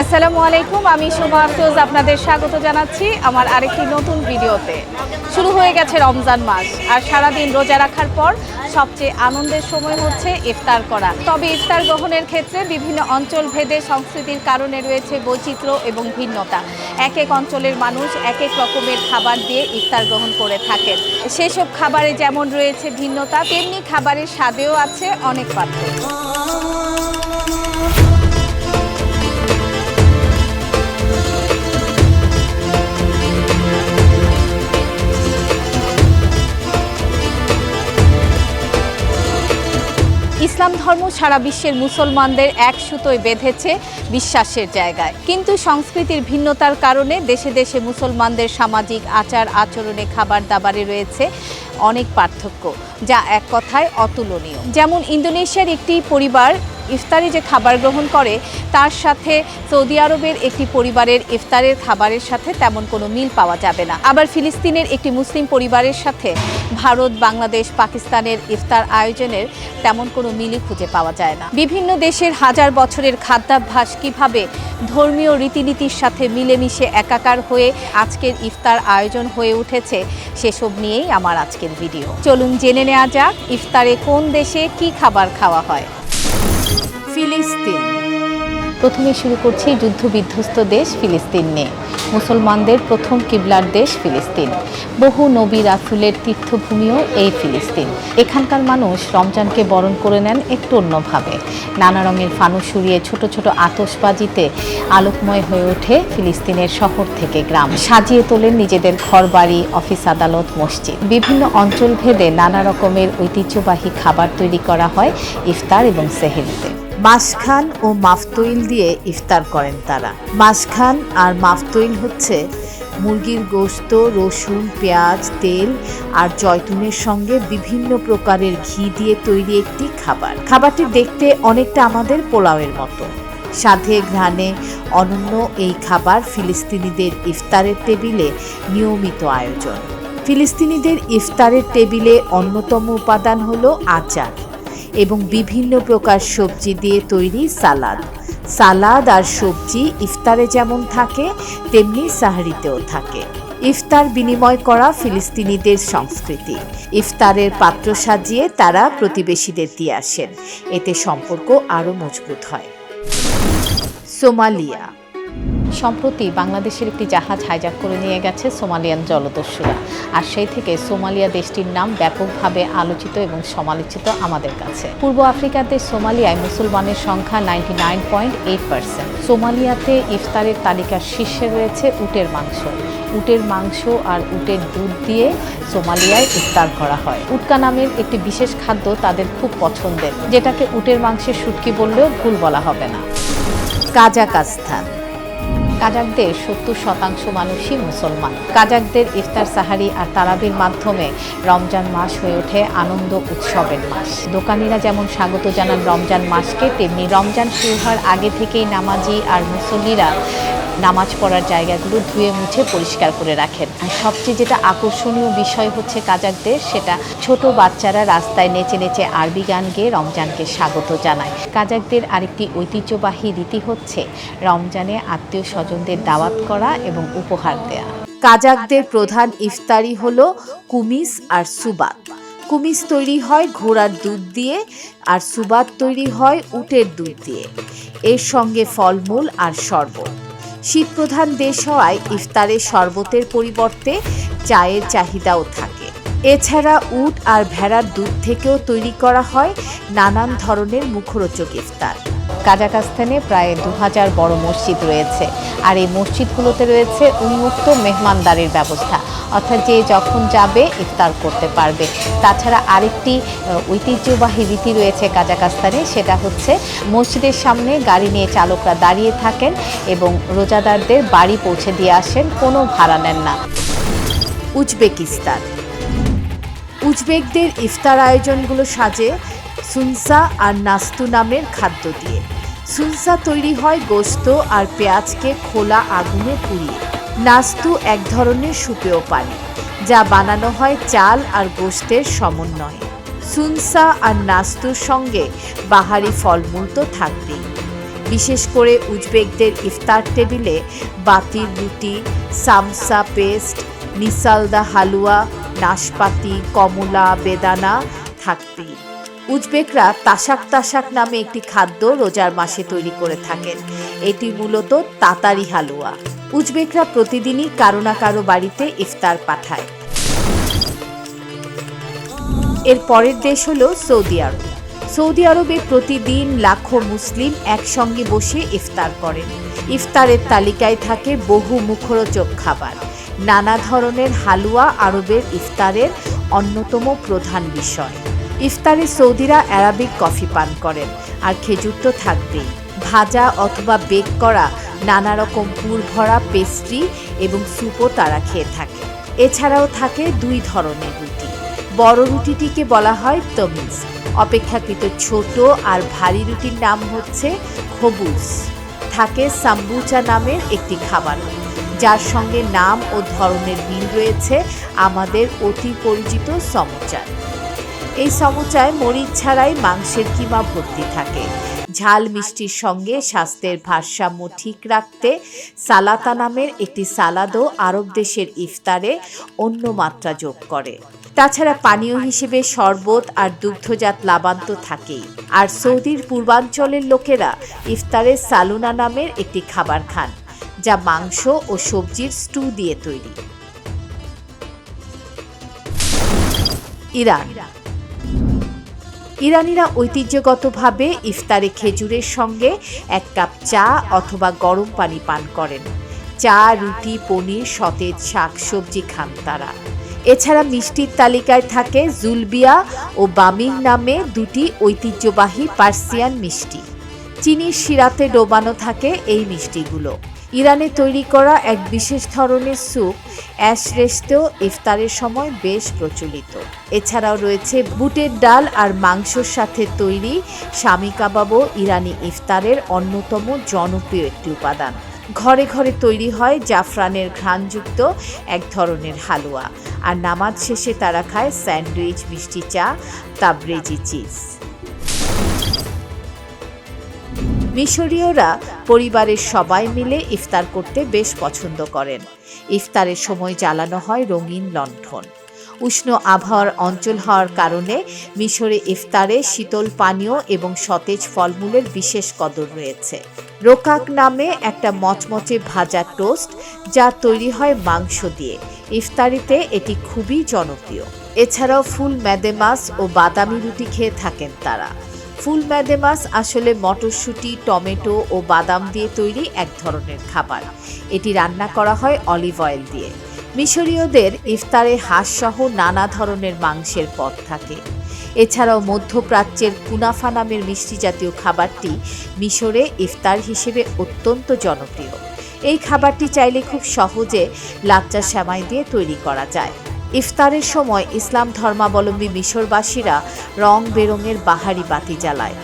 আসসালামু আলাইকুম, আমি শোভা আফরোজ আপনাদের স্বাগত জানাচ্ছি আমার আরেকটি নতুন ভিডিওতে। শুরু হয়ে গেছে রমজান মাস, আর সারাদিন রোজা রাখার পর সবচেয়ে আনন্দের সময় হচ্ছে ইফতার করা। তবে ইফতার গ্রহণের ক্ষেত্রে বিভিন্ন অঞ্চল ভেদে সংস্কৃতির কারণে রয়েছে বৈচিত্র্য এবং ভিন্নতা। এক এক অঞ্চলের মানুষ এক এক রকমের খাবার দিয়ে ইফতার গ্রহণ করে থাকেন। সেসব খাবারে যেমন রয়েছে ভিন্নতা, তেমনি খাবারের স্বাদেও আছে অনেক পার্থক্য। ইসলাম ধর্ম সারা বিশ্বের মুসলমানদের এক সুতোয় বেঁধেছে বিশ্বাসের জায়গায়। কিন্তু সংস্কৃতির ভিন্নতার কারণে দেশে দেশে মুসলমানদের সামাজিক আচার আচরণে খাবার দাবারে রয়েছে অনেক পার্থক্য, যা এক কথায় অতুলনীয়। যেমন ইন্দোনেশিয়ার একটি পরিবার ইফতারি যে খাবার গ্রহণ করে, তার সাথে সৌদি আরবের একটি পরিবারের ইফতারের খাবারের সাথে তেমন কোনো মিল পাওয়া যাবে না। আবার ফিলিস্তিনের একটি মুসলিম পরিবারের সাথে ভারত, বাংলাদেশ, পাকিস্তানের ইফতার আয়োজনের তেমন কোনো মিলই খুঁজে পাওয়া যায় না। বিভিন্ন দেশের হাজার বছরের খাদ্যাভ্যাস কীভাবে ধর্মীয় রীতিনীতির সাথে মিলেমিশে একাকার হয়ে আজকের ইফতার আয়োজন হয়ে উঠেছে, সেসব নিয়েই আমার আজকের ভিডিও। চলুন জেনে নেওয়া যাক ইফতারে কোন দেশে কি খাবার খাওয়া হয়। ফিলিস্তিন। প্রথমে শুরু করছি যুদ্ধবিধ্বস্ত দেশ ফিলিস্তিন নিয়ে। মুসলমানদের প্রথম কিবলার দেশ ফিলিস্তিন। বহু নবী রাসুলের তীর্থভূমিও এই ফিলিস্তিন। এখানকার মানুষ রমজানকে বরণ করে নেন একটু অন্যভাবে। নানা রঙের ফানুস উড়িয়ে ছোট ছোট আতসবাজিতে আলোকময় হয়ে ওঠে ফিলিস্তিনের শহর থেকে গ্রাম। সাজিয়ে তোলেন নিজেদের ঘরবাড়ি, অফিস আদালত, মসজিদ। বিভিন্ন অঞ্চল ভেদে নানা রকমের ঐতিহ্যবাহী খাবার তৈরি করা হয় ইফতার এবং সেহেরিতে। মাসখান ও মাফতইল দিয়ে ইফতার করেন তারা। মাসখান আর মাফতইল হচ্ছে মুরগির গোস্ত, রসুন, পেঁয়াজ, তেল আর জয়তুনের সঙ্গে বিভিন্ন প্রকারের ঘি দিয়ে তৈরি একটি খাবার। খাবারটি দেখতে অনেকটা আমাদের পোলাওয়ের মতো। সাধে ঘ্রাণে অনন্য এই খাবার ফিলিস্তিনিদের ইফতারের টেবিলে নিয়মিত আয়োজন। ফিলিস্তিনিদের ইফতারের টেবিলে অন্যতম উপাদান হলো আচার। এবং বিভিন্ন প্রকার সবজি দিয়ে তৈরি সালাদ। সালাদ আর সবজি ইফতারে যেমন থাকে, তেমনি সাহারিতেও থাকে। ইফতার বিনিময় করা ফিলিস্তিনিদের সংস্কৃতি। ইফতারের পাত্র সাজিয়ে তারা প্রতিবেশীদের দিয়ে আসেন। এতে সম্পর্ক আরও মজবুত হয়। সোমালিয়া। সম্প্রতি বাংলাদেশের একটি জাহাজ হাইজাক করে নিয়ে গেছে সোমালিয়ান জলদস্যুরা। আর সেই থেকে সোমালিয়া দেশটির নাম ব্যাপকভাবে আলোচিত এবং সমালোচিত আমাদের কাছে। পূর্ব আফ্রিকার দেশ সোমালিয়ায় মুসলমানের সংখ্যা ninety nine point eight percent সোমালিয়াতে ইফতারের তালিকার শীর্ষে রয়েছে উটের মাংস। উটের মাংস আর উটের দুধ দিয়ে সোমালিয়ায় ইফতার করা হয়। উটকা নামের একটি বিশেষ খাদ্য তাদের খুব পছন্দের। যেটাকে উটের মাংসের শুটকি বললেও ভুল বলা হবে না। কাজাকাস্তান। কাজাকদের সত্তর শতাংশ মানুষই মুসলমান। কাজাকদের ইফতার সাহারি আর তারাবির মাধ্যমে রমজান মাস হয়ে ওঠে আনন্দ উৎসবের মাস। দোকানিরা যেমন স্বাগত জানান রমজান মাসকে, তেমনি রমজান শুরু হওয়ার আগে থেকেই নামাজি আর মুসল্লিরা নামাজ পড়ার জায়গাগুলো ধুয়ে মুছে পরিষ্কার করে রাখেন। আর সবচেয়ে যেটা আকর্ষণীয় বিষয় হচ্ছে কাজাকদের, সেটা ছোট বাচ্চারা রাস্তায় নেচে নেচে আরবি গান গেয়ে রমজানকে স্বাগত জানায়। কাজাকদের আরেকটি ঐতিহ্যবাহী রীতি হচ্ছে রমজানে আত্মীয় স্বজনদের দাওয়াত করা এবং উপহার দেয়া। কাজাকদের প্রধান ইফতারি হলো কুমিস আর সুবাত। কুমিস তৈরি হয় ঘোড়ার দুধ দিয়ে আর সুবাত তৈরি হয় উটের দুধ দিয়ে। এর সঙ্গে ফলমূল আর শরবত। শীতপ্রধান দেশ হওয়ায় ইফতারে শরবতের পরিবর্তে চায়ের চাহিদাও থাকে। এছাড়া উট আর ভেড়ার দুধ থেকেও তৈরি করা হয় নানান ধরনের মুখরোচক ইফতার। কাজাকাস্তানে প্রায় দু হাজার বড় মসজিদ রয়েছে। আর এই মসজিদগুলোতে রয়েছে উন্মুক্ত মেহমানদারির ব্যবস্থা। অর্থাৎ যে যখন যাবে, ইফতার করতে পারবে। তাছাড়া আরেকটি ঐতিহ্যবাহী রীতি রয়েছে কাজাকাস্তানে, সেটা হচ্ছে মসজিদের সামনে গাড়ি নিয়ে চালকরা দাঁড়িয়ে থাকেন এবং রোজাদারদের বাড়ি পৌঁছে দিয়ে আসেন, কোনো ভাড়া নেন না। উজবেকিস্তান। উজবেকদের ইফতার আয়োজনগুলো সাজে সুনসা আর নাস্তু নামের খাদ্য দিয়ে। সুনসা তৈরি হয় গোস্ত আর পেঁয়াজকে খোলা আগুনে পুড়িয়ে। নাস্তু এক ধরনের সুপেয় পানি, যা বানানো হয় চাল আর গোস্তের সমন্বয়ে। সুনসা আর নাস্তুর সঙ্গে বাহারি ফলমূল তো থাকবেই। বিশেষ করে উজবেকদের ইফতার টেবিলে বাতির রুটি, সামসা পেস্ট নিসালদা হালুয়া, নাশপাতি, কমলা, বেদানা থাকবেই। উজবেকরা তাসাক তাসাক নামে একটি খাদ্য রোজার মাসে তৈরি করে থাকেন। এটি মূলত তাতারি হালুয়া। উজবেকরা প্রতিদিনই কারও না কারও বাড়িতে ইফতার পাঠায়। এর পরের দেশ হল সৌদি আরব। সৌদি আরবে প্রতিদিন লাখো মুসলিম একসঙ্গে বসে ইফতার করেন। ইফতারের তালিকায় থাকে বহু মুখরোচক খাবার। নানা ধরনের হালুয়া আরবের ইফতারের অন্যতম প্রধান বিষয়। ইফতারে সৌদিরা অ্যারাবিক কফি পান করেন। আর খেজুর তো থাকবেই। ভাজা অথবা বেক করা নানা রকম পুর ভরা পেস্ট্রি এবং স্যুপও তারা খেয়ে থাকে। এছাড়াও থাকে দুই ধরনের রুটি। বড় রুটিটিকে বলা হয় তমিজ অপেক্ষাকৃত ছোট আর ভারী রুটির নাম হচ্ছে খবুজ থাকে সাম্বুচা নামের একটি খাবার। যার সঙ্গে নাম ও ধরনের মিল রয়েছে আমাদের অতি পরিচিত সমচার। এই সমুচায় মরিচ ছাড়াই মাংসের কিমা ভর্তি থাকে। ঝাল মিষ্টির সঙ্গে স্বাস্থ্যের ভারসাম্য ঠিক রাখতে সালাতা নামের একটি সালাদও আরব দেশের ইফতারে অন্য মাত্রা যোগ করে। তাছাড়া পানীয় হিসেবে শরবত আর দুগ্ধজাত লাবান্ত থাকেই। আর সৌদির পূর্বাঞ্চলের লোকেরা ইফতারে সালুনা নামের একটি খাবার খান, যা মাংস ও সবজির স্টু দিয়ে তৈরি। ইরান ইরানিরা ঐতিহ্যগতভাবে ইফতারে খেজুরের সঙ্গে এক কাপ চা অথবা গরম পানি পান করেন। চা, রুটি, পনির, সতেজ শাকসবজি খান তারা। এছাড়া মিষ্টির তালিকায় থাকে জুলবিয়া ও বামিং নামে দুটি ঐতিহ্যবাহী পার্সিয়ান মিষ্টি। চিনির শিরাতে ডোবানো থাকে এই মিষ্টিগুলো। ইরানে তৈরি করা এক বিশেষ ধরনের স্যুপ অ্যাশ রেস্টেও ইফতারের সময় বেশ প্রচলিত। এছাড়াও রয়েছে বুটের ডাল আর মাংসর সাথে তৈরি স্বামী কাবাবও ইরানি ইফতারের অন্যতম জনপ্রিয় একটি উপাদান। ঘরে ঘরে তৈরি হয় জাফরানের ঘ্রাণযুক্ত এক ধরনের হালুয়া। আর নামাজ শেষে তারা খায় স্যান্ডউইচ, মিষ্টি চা, তাবরেজি চিজ। মিশরীয়রা পরিবারের সবাই মিলে ইফতার করতে বেশ পছন্দ করেন। ইফতারের সময় জ্বালানো হয় রঙিন লণ্ঠন। উষ্ণ আবহাওয়ার অঞ্চল হওয়ার কারণে মিশরে ইফতারে শীতল পানীয় এবং সতেজ ফলমূলের বিশেষ কদর রয়েছে। রোকাক নামে একটা মচমচে ভাজা টোস্ট যা তৈরি হয় মাংস দিয়ে। ইফতারিতে এটি খুবই জনপ্রিয়। এছাড়াও ফুল ম্যাদেমাস ও বাদামি রুটি খেয়ে থাকেন তারা। ফুল ম্যাদেমাস আসলে মটরশুঁটি, টমেটো ও বাদাম দিয়ে তৈরি এক ধরনের খাবার। এটি রান্না করা হয় অলিভ অয়েল দিয়ে। মিশরীয়দের ইফতারে হাঁসসহ নানা ধরনের মাংসের পদ থাকে। এছাড়াও মধ্যপ্রাচ্যের কুনাফা নামের মিষ্টি জাতীয় খাবারটি মিশরে ইফতার হিসেবে অত্যন্ত জনপ্রিয়। এই খাবারটি চাইলে খুব সহজে লাচ্চা শ্যামাই দিয়ে তৈরি করা যায়। ইফতারের সময় ইসলাম ধর্মাবলম্বী মিশরবাসীরা রং বেরঙের বাহারি বাতি জ্বালায়।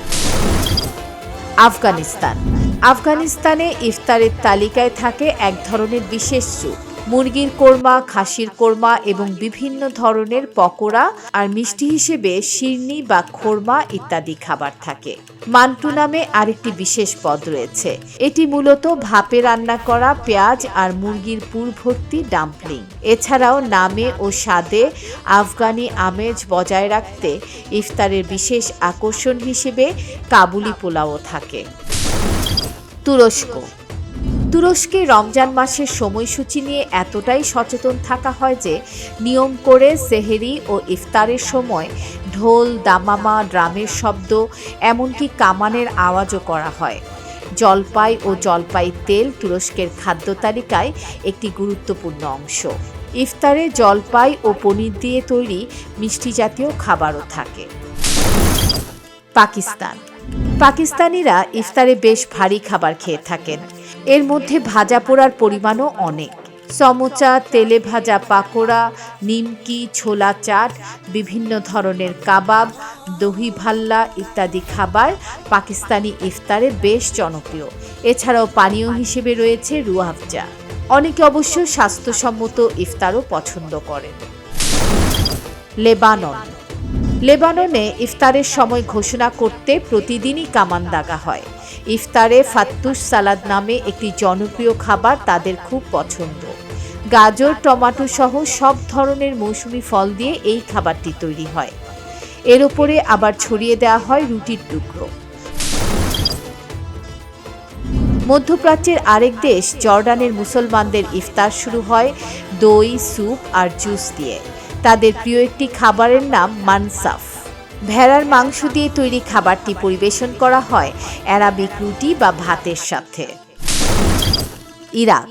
আফগানিস্তান। আফগানিস্তানে ইফতারের তালিকায় থাকে এক ধরনের বিশেষ স্যুপ মুরগির কোরমা, খাসির কোরমা এবং বিভিন্ন ধরনের পকোড়া আর মিষ্টি হিসেবে শিরনি বা খোরমা ইত্যাদি খাবার থাকে। মান্টু নামে আরেকটি বিশেষ পদ রয়েছে। এটি মূলত ভাপে রান্না করা পেঁয়াজ আর মুরগির পুর ভর্তি ডাম্পলিং। এছাড়াও নামে ও স্বাদে আফগানি আমেজ বজায় রাখতে ইফতারের বিশেষ আকর্ষণ হিসেবে কাবুলি পোলাও থাকে। তুরস্ক তুরস্কে রমজান মাসের সময়সূচি নিয়ে এতটাই সচেতন থাকা হয় যে নিয়ম করে সেহেরি ও ইফতারের সময় ঢোল, দামামা, ড্রামের শব্দ, এমনকি কামানের আওয়াজও করা হয়। জলপাই ও জলপাই তেল তুরস্কের খাদ্য তালিকায় একটি গুরুত্বপূর্ণ অংশ। ইফতারে জলপাই ও পনির দিয়ে তৈরি মিষ্টি জাতীয় খাবারও থাকে। পাকিস্তান। পাকিস্তানিরা ইফতারে বেশ ভারী খাবার খেয়ে থাকেন। এর মধ্যে ভাজা পোড়ার পরিমাণও অনেক। সমোচা, তেলে ভাজা পাকোড়া, নিমকি, ছোলা চাট, বিভিন্ন ধরনের কাবাব, দহি ভাল্লা ইত্যাদি খাবার পাকিস্তানি ইফতারে বেশ জনপ্রিয়। এছাড়াও পানীয় হিসেবে রয়েছে রুয়াফজা অনেকে অবশ্য স্বাস্থ্যসম্মত ইফতারও পছন্দ করেন। লেবানন। লেবাননে ইফতারের সময় ঘোষণা করতে প্রতিদিনই কামান দাগা হয়। ইফতারে ফাত্তুস সালাদ নামে একটি জনপ্রিয় খাবার তাদের খুব পছন্দ। গাজর, টমেটো সহ সব ধরনের মৌসুমি ফল দিয়ে এই খাবারটি তৈরি হয়। এর উপরে আবার ছড়িয়ে দেওয়া হয় রুটির টুকরো। মধ্যপ্রাচ্যের আরেক দেশ, জর্ডানের মুসলমানদের ইফতার শুরু হয় দই, স্যুপ আর জুস দিয়ে। তাদের প্রিয় একটি খাবারের নাম মানসাফ। ভেড়ার মাংস দিয়ে তৈরি খাবারটি পরিবেশন করা হয় অ্যারাবিক রুটি বা ভাতের সাথে। ইরাক।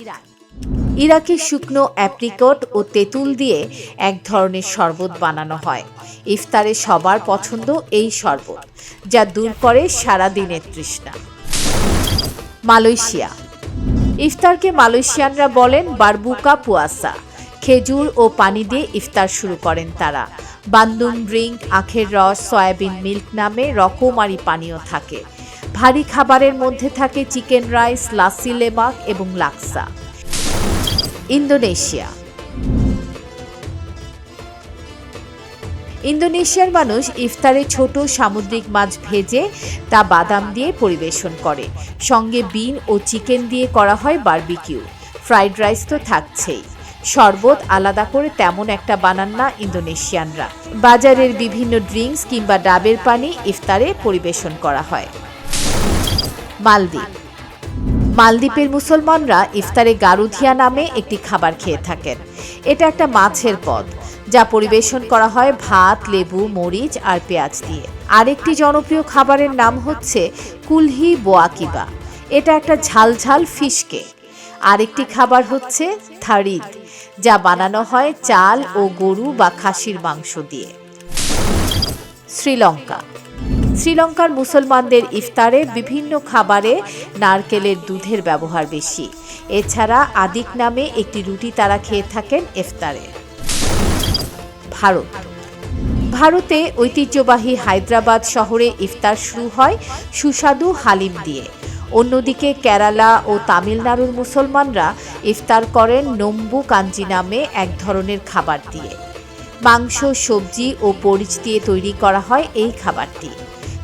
ইরাকে শুকনো অ্যাপ্রিকট ও তেঁতুল দিয়ে এক ধরনের শরবত বানানো হয়। ইফতারে সবার পছন্দ এই শরবত, যা দূর করে সারা দিনের তৃষ্ণা। মালয়েশিয়া। ইফতারকে মালয়েশিয়ানরা বলেন বারবুকা পুয়াসা। খেজুর ও পানি দিয়ে ইফতার শুরু করেন তারা। বান্দুম ড্রিঙ্ক আখের রস, সয়াবিন মিল্ক নামে রকমারি পানীয় থাকে। ভারী খাবারের মধ্যে থাকে চিকেন রাইস, লাসি লেবাক এবং লাক্সা। ইন্দোনেশিয়া। ইন্দোনেশিয়ার মানুষ ইফতারে ছোট সামুদ্রিক মাছ ভেজে তা বাদাম দিয়ে পরিবেশন করে। সঙ্গে বিন ও চিকেন দিয়ে করা হয় বারবিকিউ। ফ্রাইড রাইস তো থাকছেই। শরবত আলাদা করে তেমন একটা বানান না ইন্দোনেশিয়ানরা। বাজারের বিভিন্ন ড্রিঙ্কস কিংবা ডাবের পানি ইফতারে পরিবেশন করা হয়। মালদ্বীপ। মালদ্বীপের মুসলমানরা ইফতারে গারুধিয়া নামে একটি খাবার খেয়ে থাকেন। এটা একটা মাছের পদ, যা পরিবেশন করা হয় ভাত, লেবু, মরিচ আর পেঁয়াজ দিয়ে। আরেকটি জনপ্রিয় খাবারের নাম হচ্ছে কুলহি বোয়াকিবা এটা একটা ঝালঝাল ঝাল ফিশ কেক। আরেকটি খাবার হচ্ছে থারিদ। যা বানানো হয় চাল ও গরু বা খাসির মাংস দিয়ে। শ্রীলঙ্কা। শ্রীলঙ্কার মুসলমানদের ইফতারে বিভিন্ন খাবারে নারকেলের দুধের ব্যবহার বেশি। এছাড়া আদিক নামে একটি রুটি তারা খেয়ে থাকেন ইফতারে। ভারত। ভারতে ঐতিহ্যবাহী হায়দ্রাবাদ শহরে ইফতার শুরু হয় সুস্বাদু হালিম দিয়ে। অন্যদিকে কেরালা ও তামিলনাড়ুর মুসলমানরা ইফতার করেন নম্বু কাঞ্জি নামে এক ধরনের খাবার দিয়ে। মাংস, সবজি ও পরিচ দিয়ে তৈরি করা হয় এই খাবারটি।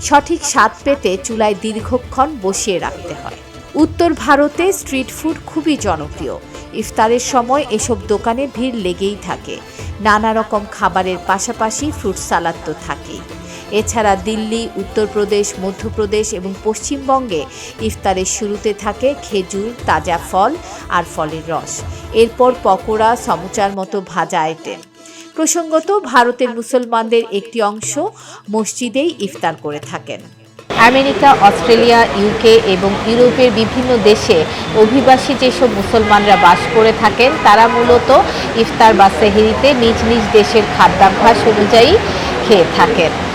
সঠিক স্বাদ পেতে চুলায় দীর্ঘক্ষণ বসিয়ে রাখতে হয়। উত্তর ভারতে স্ট্রিট ফুড খুবই জনপ্রিয়। ইফতারের সময় এসব দোকানে ভিড় লেগেই থাকে। নানা রকম খাবারের পাশাপাশি ফ্রুট সালাদ তো থাকেই। এছাড়া দিল্লি, উত্তরপ্রদেশ, মধ্যপ্রদেশ এবং পশ্চিমবঙ্গে ইফতারের শুরুতে থাকে খেজুর, তাজা ফল আর ফলের রস। এরপর পকোড়া, সমুচার মতো ভাজা আইটেম। প্রসঙ্গত, ভারতের মুসলমানদের একটি অংশ মসজিদেই ইফতার করে থাকেন। আমেরিকা, অস্ট্রেলিয়া, ইউকে এবং ইউরোপের বিভিন্ন দেশে অভিবাসী যেসব মুসলমানরা বাস করে থাকেন, তারা মূলত ইফতার বা সেহেরিতে নিজ নিজ দেশের খাদ্যাভ্যাস অনুযায়ী খেয়ে থাকেন।